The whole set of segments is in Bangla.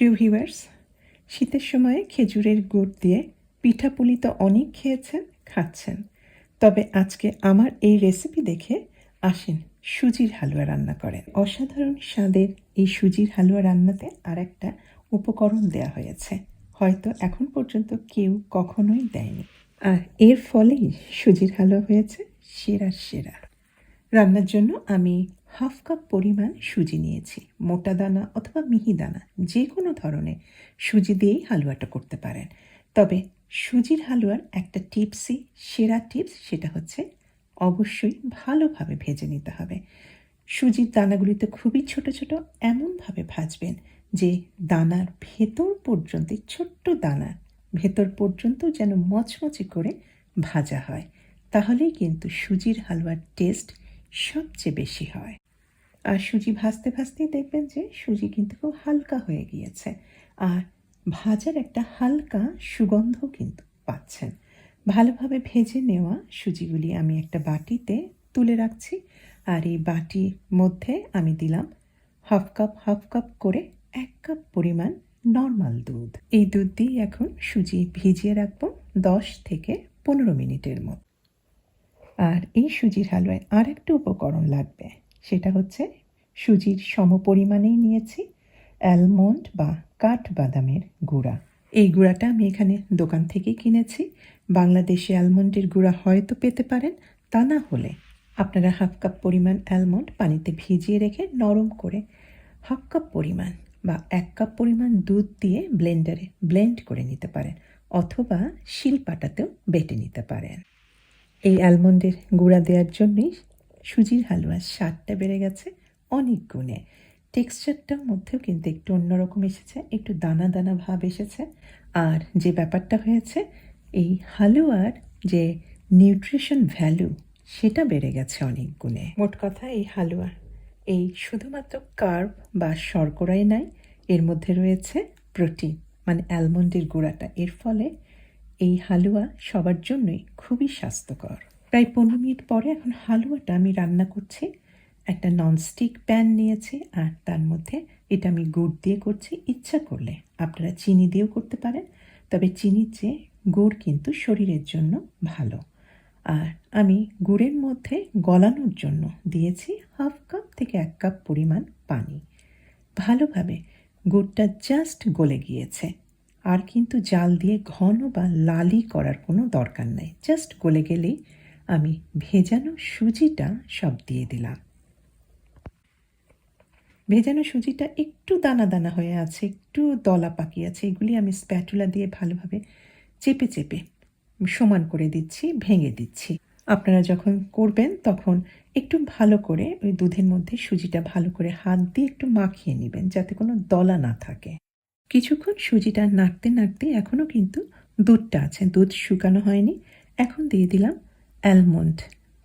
প্রিয় ভিউয়ার্স শীতের সময়ে খেজুরের গুড় দিয়ে পিঠাপুলি তো অনেক খেয়েছেন, খাচ্ছেন। তবে আজকে আমার এই রেসিপি দেখে আসেন সুজির হালুয়া রান্না করেন। অসাধারণ স্বাদের এই সুজির হালুয়া রান্নাতে আর একটা উপকরণ দেয়া হয়েছে। হয়তো এখন পর্যন্ত কেউ কখনোই দেয়নি। আর এর ফলেই সুজির হালুয়া হয়েছে সেরা সেরা। রান্নার জন্য আমি হাফ কাপ পরিমাণ সুজি নিয়েছি, মোটা দানা অথবা মিহি দানা যে কোনো ধরনের। সুজি দিয়েই হালুয়াটা করতে পারেন। তবে সুজির হালুয়ার একটা টিপসই, সেরা টিপস সেটা হচ্ছে অবশ্যই ভালোভাবে ভেজে নিতে হবে। সুজির দানাগুলিতে খুবই ছোট ছোট, এমনভাবে ভাজবেন যে দানার ভেতর পর্যন্ত, ছোট্ট দানার ভেতর পর্যন্ত যেন মচমচে করে ভাজা হয়। তাহলেই কিন্তু সুজির হালুয়ার টেস্ট সবচেয়ে বেশি হয়। আর সুজি ভাজতে ভাজতেই দেখবেন যে সুজি কিন্তু খুব হালকা হয়ে গিয়েছে। আর ভাজার একটা হালকা সুগন্ধ কিন্তু পাচ্ছেন। ভালোভাবে ভেজে নেওয়া সুজিগুলি আমি একটা বাটিতে তুলে রাখছি। আর এই বাটির মধ্যে আমি দিলাম হাফ কাপ হাফ কাপ করে এক কাপ পরিমাণ নর্মাল দুধ। এই দুধ দিয়ে এখন সুজি ভিজিয়ে রাখব দশ থেকে পনেরো মিনিটের মতো। আর এই সুজির হালুয়ায় আর একটা উপকরণ লাগবে। সেটা হচ্ছে সুজির সম পরিমাণেই নিয়েছি অ্যালমন্ড বা কাঠ বাদামের গুঁড়া। এই গুঁড়াটা আমি এখানে দোকান থেকে কিনেছি। বাংলাদেশে অ্যালমন্ডের গুঁড়া হয়তো পেতে পারেন, তা না হলে আপনারা হাফ কাপ পরিমাণ অ্যালমন্ড পানিতে ভিজিয়ে রেখে নরম করে হাফ কাপ পরিমাণ বা এক কাপ পরিমাণ দুধ দিয়ে ব্লেন্ডারে ব্লেন্ড করে নিতে পারেন অথবা শিলপাটাতেও বেটে নিতে পারেন। এই অ্যালমন্ডের গুঁড়া দেওয়ার জন্যই সুজির হালুয়ার স্বাদটা বেড়ে গেছে অনেক গুণে। টেক্সচারটার মধ্যেও কিন্তু একটু অন্যরকম এসেছে, একটু দানা দানা ভাব এসেছে। আর যে ব্যাপারটা হয়েছে, এই হালুয়ার যে নিউট্রিশন ভ্যালু, সেটা বেড়ে গেছে অনেক গুণে। মোট কথা, এই হালুয়া, এই শুধুমাত্র কার্ব বা শর্করাই নাই, এর মধ্যে রয়েছে প্রোটিন মানে অ্যালমন্ডের গুঁড়াটা। এর ফলে এই হালুয়া সবার জন্যই খুবই স্বাস্থ্যকর। প্রায় পনেরো মিনিট পরে এখন হালুয়াটা আমি রান্না করছি। একটা ননস্টিক প্যান নিয়েছি আর তার মধ্যে এটা আমি গুড় দিয়ে করছি ইচ্ছা করলে। আপনারা চিনি দিয়েও করতে পারেন, তবে চিনির চেয়ে গুড় কিন্তু শরীরের জন্য ভালো। আর আমি গুড়ের মধ্যে গলানোর জন্য দিয়েছি হাফ কাপ থেকে এক কাপ পরিমাণ পানি। ভালোভাবে গুড়টা জাস্ট গলে গিয়েছে। আর কিন্তু জাল দিয়ে ঘন বা লালি করার কোনো দরকার নেই। জাস্ট গলে গেলেই আমি ভেজানো সুজিটা সব দিয়ে দিলাম। ভেজানো সুজিটা একটু দানা দানা হয়ে আছে, একটু দলা পাকি আছে, এগুলি আমি স্প্যাটুলা দিয়ে ভালোভাবে চেপে চেপে সমান করে দিচ্ছি, ভেঙে দিচ্ছি। আপনারা যখন করবেন তখন একটু ভালো করে ওই দুধের মধ্যে সুজিটা ভালো করে হাত দিয়ে একটু মাখিয়ে নেবেন, যাতে কোনো দলা না থাকে। কিছুক্ষণ সুজিটা নাড়তে নাড়তে এখনও কিন্তু দুধটা আছে। দুধ শুকানো হয়নি। এখন দিয়ে দিলাম অ্যালমন্ড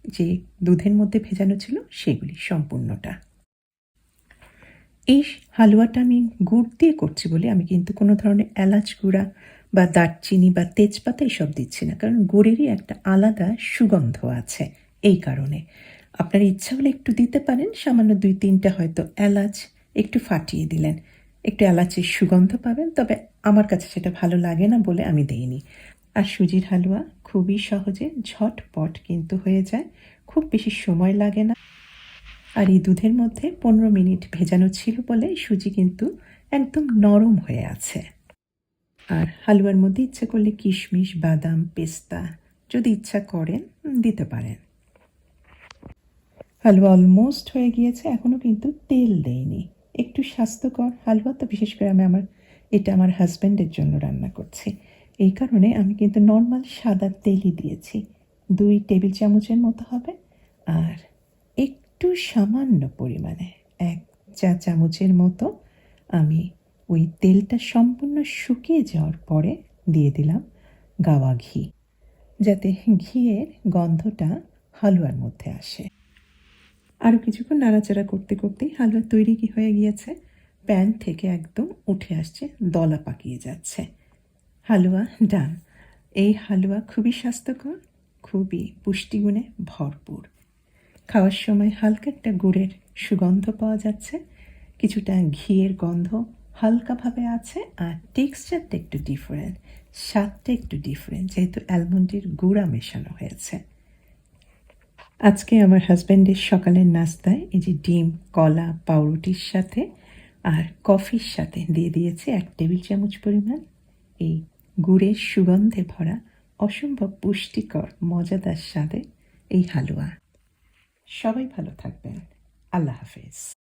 যে দুধের মধ্যে ভেজানো ছিল সেগুলি, সম্পূর্ণটা। এই হালুয়াটা আমি গুড় দিয়ে করছি বলে আমি কিন্তু কোনো ধরনের এলাচ গুঁড়া বা দারচিনি বা তেজপাতা এসব দিচ্ছি না। কারণ গুড়েরই একটা আলাদা সুগন্ধ আছে এই কারণে। আপনার ইচ্ছা হলে একটু দিতে পারেন। সামান্য দুই তিনটা হয়তো এলাচ একটু ফাটিয়ে দিলেন। একটু এলাচির সুগন্ধ পাবেন, তবে আমার কাছে সেটা ভালো লাগে না বলে আমি দেইনি। আর সুজির হালুয়া খুবই সহজে ঝটপট কিন্তু হয়ে যায়, খুব বেশি সময় লাগে না। আর এই দুধের মধ্যে পনেরো মিনিট ভেজানো ছিল বলে সুজি কিন্তু একদম নরম হয়ে আছে। আর হালুয়ার মধ্যে ইচ্ছা করলে কিশমিশ, বাদাম, পেস্তা যদি ইচ্ছা করেন দিতে পারেন। হালুয়া অলমোস্ট হয়ে গিয়েছে এখনও কিন্তু তেল দেয়নি একটু স্বাস্থ্যকর হালুয়া তো বিশেষ করে আমি আমার, এটা আমার হাজব্যান্ডের জন্য রান্না করছি। এই কারণে আমি কিন্তু নর্মাল সাদা তেলই দিয়েছি। দুই টেবিল চামচের মতো হবে আর একটু সামান্য পরিমাণে এক চা চামচের মতো আমি ওই তেলটা সম্পূর্ণ শুকিয়ে যাওয়ার পরে দিয়ে দিলাম গাওয়া ঘি। যাতে ঘিয়ের গন্ধটা হালুয়ার মধ্যে আসে। আরও কিছুক্ষণ নাড়াচাড়া করতে করতেই হালুয়া তৈরি কি হয়ে গিয়েছে? প্যান থেকে একদম উঠে আসছে, দলা পাকিয়ে যাচ্ছে। হালুয়া ডান। এই হালুয়া খুবই স্বাস্থ্যকর, খুবই পুষ্টিগুণে ভরপুর। খাওয়ার সময় হালকা একটা গুড়ের সুগন্ধ পাওয়া যাচ্ছে, কিছুটা ঘিয়ের গন্ধ হালকাভাবে আছে আর টেক্সচারটা একটু ডিফারেন্ট স্বাদটা একটু ডিফারেন্ট যেহেতু অ্যালমন্ডের গুঁড়া মেশানো হয়েছে। আজকে আমার হাজব্যান্ডের সকালের নাস্তায় এই যে ডিম, কলা, পাউরুটির সাথে আর কফির সাথে দিয়ে দিয়েছে এক টেবিল চামচ পরিমাণ এই গুড়ের সুগন্ধে ভরা, অসম্ভব পুষ্টিকর, মজাদার স্বাদে এই হালুয়া। সবাই ভালো থাকবেন। আল্লাহ হাফেজ।